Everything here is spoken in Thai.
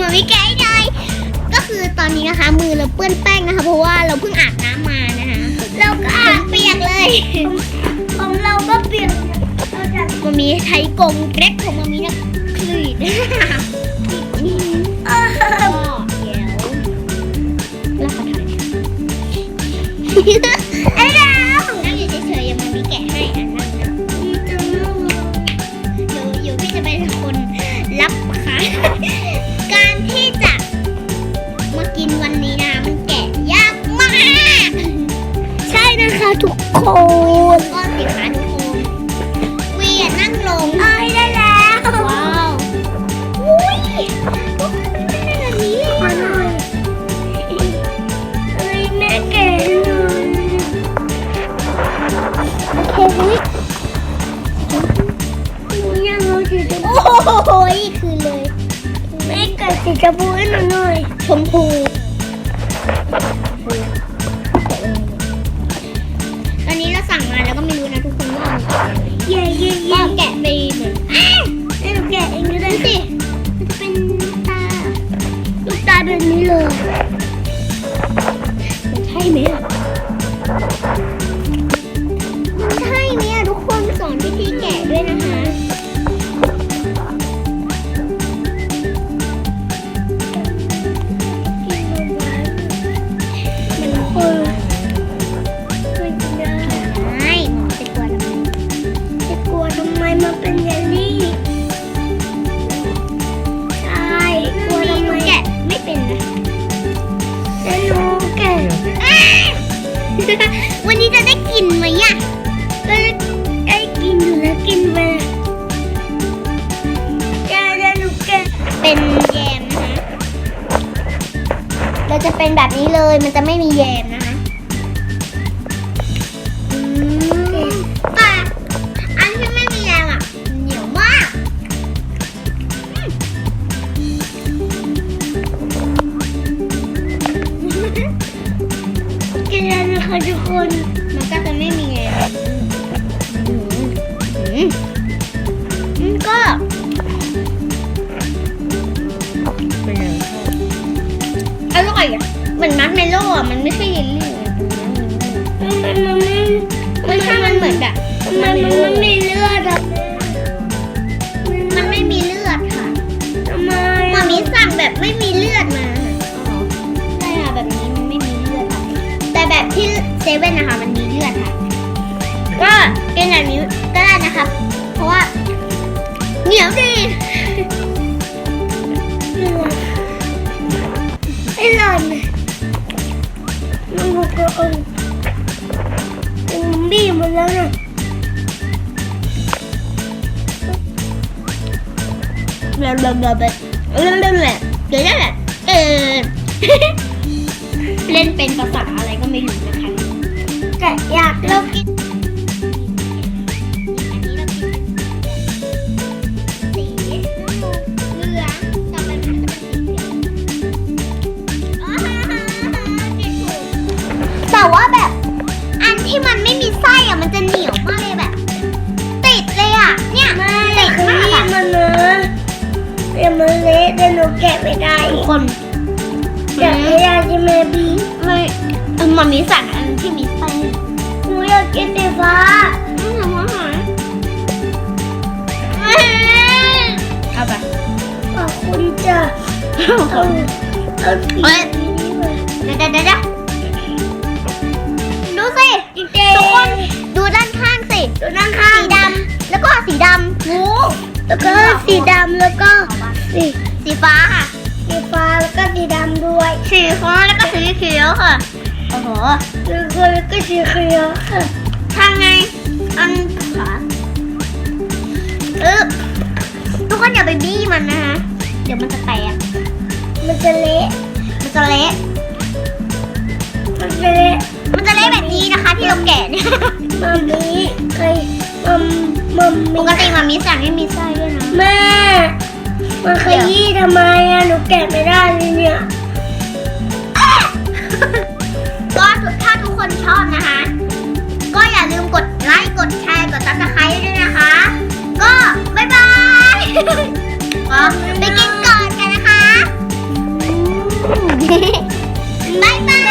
มาวิแกให้หน่อยก็คือตอนนี้นะคะ มือเราเปื้อนแป้งนะคะ เพราะว่าเราเพิ่งอาบน้ำมานะคะเราก็อาบเปียกเลยของเราก็เปียกเราจะมามีใช้กงเกร็ดของมามีนะคลีดเดี๋ยวเราขอถ่าย คะทุกคนก็สิคะทุกคนวีอะนั่งลงเอ้ยได้แล้วว้าวอุ้ยทุกคนมันเป็นแบบนี้เลยอะเอ้ยแม่แกะหน่อยโอเคอุ้ยหนูยังเอาสีชมพูโอ้ยคือเลยแม่แกะสีชมพูให้หนู วันนี้จะได้กินไหมอะก็ได้กินอยู่แล้วกินไปแกะจะรู้แกเป็นแยมนะเราจะเป็นแบบนี้เลยมันจะไม่มีแยมนะ คะทุกคน มันก็จะไม่มีไงก็ เป็นไงอร่อยอะเหมือนมัร์ชเมลโล่อะ มันไม่ใช่เยลลี่อะมันมันไม่มันใช่มันเหมือนแบบมันมันไม่มีเลือดอะ เว่นนะคะ มันมีเลือดค่ะ ก็เป็นแบบนี้ก็ได้นะครับเพราะว่าเหนียวดีเลือดไอ้หล่นมันบุกเอิญมันบีบหมดแล้วนะเบลเบลเบลเบลเบลเบลเบลเดี๋ยวนั่นแหละเออเล่นเป็นภาษาอะไรก็ไม่รู้นะคะแต่ อยากเรากินอันนี้เรากินสีเหลืองต่อไปมันจะเป็นสีเขียวแต่ว่าแบบ อันที่มันไม่มีไส้อะมันจะเหนียวมากเลยแบบ ติดเลยอะเนี่ยติดมากอะมันเนอะเดี๋ยวมันเละเดี๋ยวหนูแกะไม่ได้ทุกคนแกะไม่ได้ใช่ไหมบีไม่เออมันมีสั่งอันที่มีไส้หนู อยากกินสีฟ้าอืมหวานหวานเอาไปขอบคุณจ้ะเอาเอาสีเฮ้ยนี้มาเดี๋ยวเดี๋ยวเดี๋ยวดูสิอีเจทุกคนดูด้านข้างสิดูนั่งข้างสีดำแล้วก็สีดำโอ้แล้วก็สีดำแล้วก็สีสีฟ้าค่ะสีฟ้าแล้วก็สีดำด้วย สีฟ้าแล้วก็สีเขียวค่ะโอ้โหแล้วก็แล้วก็สีเขียวค่ะทางไงอันขวาเออทุกคนอย่าไปบี้มันนะคะ เดี๋ยวมันจะแตก มันจะเละ มันจะเละ มันจะเละ มันจะเละแบบนี้นะคะที่เราแกะเนี่ยมัมมี่เคยมัมมัมปมี่กติมามีสั่งให้มีไส้ด้วยนะ แม่มันขยี้ทำไมอะหนูแกะไม่ได้ นชอบนะคะ ก็อย่าลืมกดไลค์ กดแชร์ กดซับสไครต์ด้วยนะคะ ก็บ๊ายบายไปกินก่อนกันนะคะ บ๊ายบาย